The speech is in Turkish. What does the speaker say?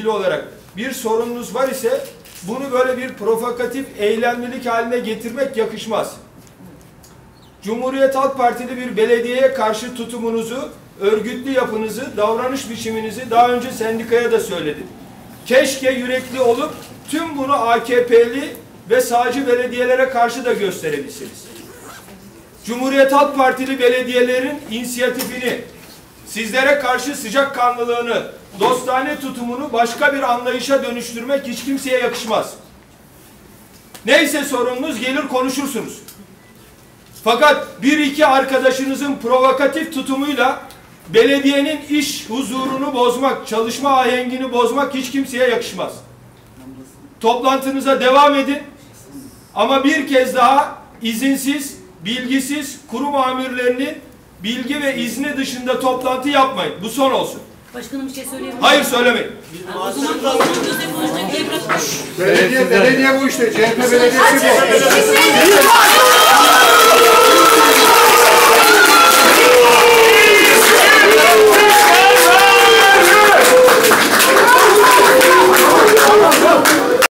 ilgili olarak bir sorununuz var ise bunu böyle bir provokatif eylemlilik haline getirmek yakışmaz. Cumhuriyet Halk Partili bir belediyeye karşı tutumunuzu, örgütlü yapınızı, davranış biçiminizi daha önce sendikaya da söyledim. Keşke yürekli olup tüm bunu AKP'li ve sağcı belediyelere karşı da gösterebilsiniz. Cumhuriyet Halk Partili belediyelerin inisiyatifini, sizlere karşı sıcakkanlılığını, dostane tutumunu başka bir anlayışa dönüştürmek hiç kimseye yakışmaz. Neyse sorununuz gelir konuşursunuz. Fakat bir iki arkadaşınızın provokatif tutumuyla belediyenin iş huzurunu bozmak, çalışma ahengini bozmak hiç kimseye yakışmaz. Toplantınıza devam edin. Ama bir kez daha izinsiz, bilgisiz kurum amirlerinin bilgi ve izni dışında toplantı yapmayın. Bu son olsun. Başkanım bir şey söyleyebilir miyim? Hayır söylemeyin. O zaman konuşacak. Belediye, belediye bu işte. CHP belediyesi bu.